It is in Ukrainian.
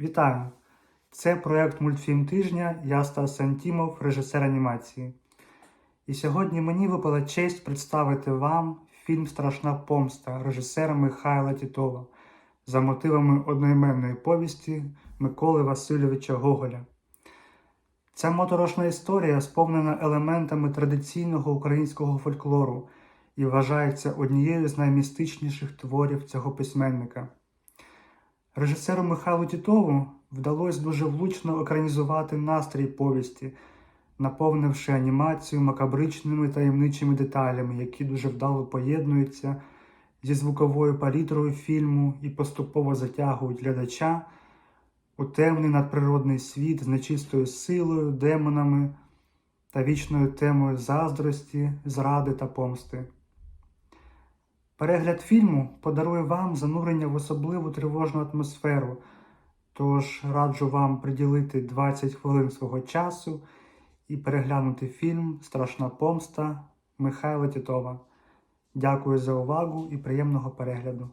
Вітаю! Це проект мультфільм тижня. Я Стас Сантімов, режисер анімації. І сьогодні мені випала честь представити вам фільм Страшна помста режисера Михайла Тітова за мотивами одноіменної повісті Миколи Васильовича Гоголя. Ця моторошна історія сповнена елементами традиційного українського фольклору і вважається однією з наймістичніших творів цього письменника. Режисеру Михайлу Тітову вдалося дуже влучно екранізувати настрій повісті, наповнивши анімацію макабричними таємничими деталями, які дуже вдало поєднуються зі звуковою палітрою фільму і поступово затягують глядача у темний надприродний світ з нечистою силою, демонами та вічною темою заздрості, зради та помсти. Перегляд фільму подарує вам занурення в особливу тривожну атмосферу, тож раджу вам приділити 20 хвилин свого часу і переглянути фільм Страшна помста Михайла Тітова. Дякую за увагу і приємного перегляду.